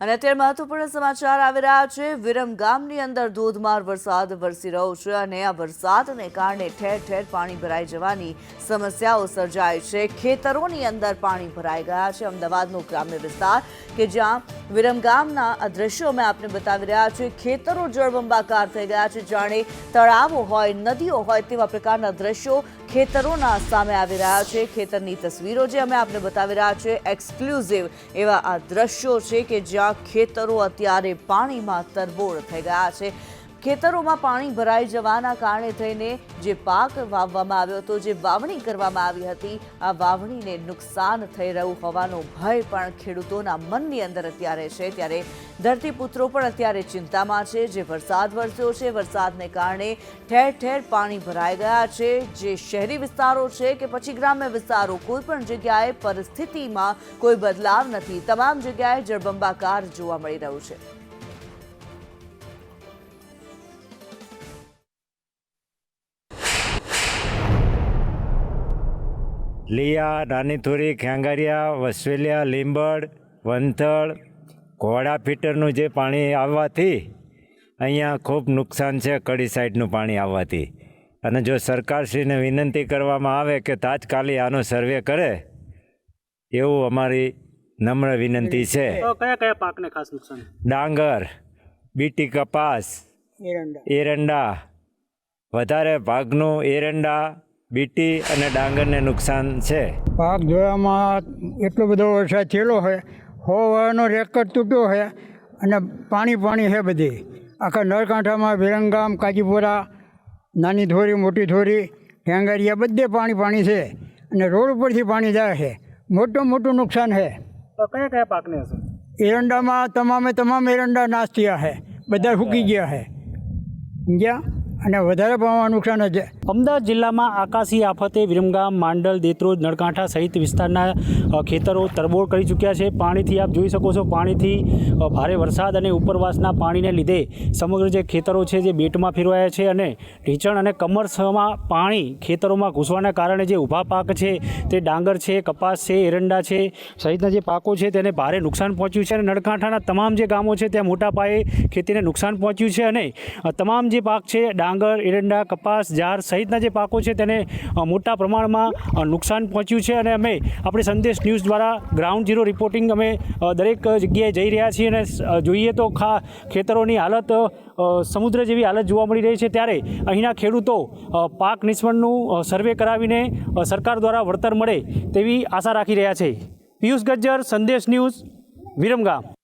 અને અત્યારે મહત્વપૂર્ણ સમાચાર આવી રહ્યા છે. વિરમ ગામની અંદર ધોધમાર વરસાદ વરસી રહ્યો છે અને આ વરસાદને કારણે ઠેર ઠેર પાણી ભરાઈ જવાની સમસ્યાઓ સર્જાય છે. ખેતરોની અંદર પાણી ભરાઈ ગયા છે. અમદાવાદનો ગ્રામ્ય વિસ્તાર કે જ્યાં વિરમગામના આ દ્રશ્યો અમે આપને બતાવી રહ્યા છીએ. ખેતરો જળબંબાકાર થઈ ગયા છે. જાણે તળાવો હોય, નદીઓ હોય તેવા પ્રકારના દ્રશ્યો ખેતરોના સામે આવી રહ્યા છે. ખેતરની તસવીરો જે અમે આપને બતાવી રહ્યા છે એક્સક્લુઝિવ એવા આ દ્રશ્યો છે કે જ્યાં ખેતરો અત્યારે પાણીમાં તરબોળ થઈ ગયા છે. ખેતરોમાં પાણી ભરાઈ જવાના કારણે થઈને જે પાક વાવવામાં આવ્યો હતો, જે વાવણી કરવામાં આવી હતી, આ વાવણીને નુકસાન થઈ રહ્યું હોવાનો ભય પણ ખેડૂતોના મનની અંદર અત્યારે છે. ત્યારે ધરતીપુત્રો પણ અત્યારે ચિંતામાં છે. જે વરસાદ વરસ્યો છે, વરસાદને કારણે ઠેર ઠેર પાણી ભરાઈ ગયા છે. જે શહેરી વિસ્તારો છે કે પછી ગ્રામ્ય વિસ્તારો, કોઈ પણ જગ્યાએ પરિસ્થિતિમાં કોઈ બદલાવ નથી. તમામ જગ્યાએ જળબંબાકાર જોવા મળી રહ્યું છે. લીયા નાનીથોરી ખેંગારિયા વસવેલિયા લીંબડ વંથળ ઘોડા ફીટરનું જે પાણી આવવાથી અહીંયા ખૂબ નુકસાન છે કડી સાઈડનું પાણી આવવાથી. અને જો સરકારશ્રીને વિનંતી કરવામાં આવે કે તાત્કાલિક આનો સર્વે કરે એવું અમારી નમ્ર વિનંતી છે. કયા કયા પાકને ખાસ નુકસાન? ડાંગર બીટી કપાસ એરંડા. વધારે ભાગનું એરંડા બીટી અને ડાંગરને નુકસાન છે. પાક જોવામાં એટલો બધો વરસાદ થયેલો હોય હો વાળનો રેકર્ડ તૂટ્યો છે અને પાણી પાણી છે બધી. આખા નળકાંઠામાં વિરંગામ કાજીપુરા નાની ધોરી મોટી ધોરી ઢેંગારિયા બધે પાણી પાણી છે. અને રોડ ઉપરથી પાણી જાય છે. મોટું મોટું નુકસાન છે. તો કયા કયા પાકને હશે? એરંડામાં તમામે તમામ એરંડા નાશ થયા છે. બધા સૂકી ગયા છે. સમજ્યા અને વધારે પ્રમાણમાં નુકસાન છે અમદાવાદ જિલ્લામાં આકાશી આફતે વિરમગામ, માંડલ, દેત્રોજ, નળકાંઠા સહિત વિસ્તારના ખેતરો તરબોળ કરી ચૂક્યા છે. પાણીથી આપ જોઈ શકો છો, પાણીથી ભારે વરસાદ અને ઉપરવાસના પાણીને લીધે સમગ્ર જે ખેતરો છે જે બેટમાં ફેરવાયા છે અને ઢીંચણ અને કમરસમાં પાણી ખેતરોમાં ઘૂસવાના કારણે જે ઊભા પાક છે, તે ડાંગર છે, કપાસ છે, એરંડા છે, સહિતના જે પાકો છે તેને ભારે નુકસાન પહોંચ્યું છે અને નળકાંઠાના તમામ જે ગામો છે, ત્યાં મોટા પાયે ખેતીને નુકસાન પહોંચ્યું છે અને તમામ જે પાક છે ડાંગર, એરંડા, કપાસ, જાર સહિતના જે પાકો છે તેને મોટા પ્રમાણમાં નુકસાન પહોંચ્યું છે અને અમે આપણે સંદેશ ન્યૂઝ દ્વારા ગ્રાઉન્ડ ઝીરો રિપોર્ટિંગ અમે દરેક જગ્યાએ જઈ રહ્યા છીએ અને જોઈએ તો ખા, ખેતરોની હાલત સમુદ્ર જેવી હાલત જોવા મળી રહી છે. ત્યારે અહીંના ખેડૂતો પાક નિષ્ફળનું સર્વે કરાવીને સરકાર દ્વારા વળતર મળે તેવી આશા રાખી રહ્યા છે. પિયુષ ગજ્જર, સંદેશ ન્યૂઝ, વિરમગામ.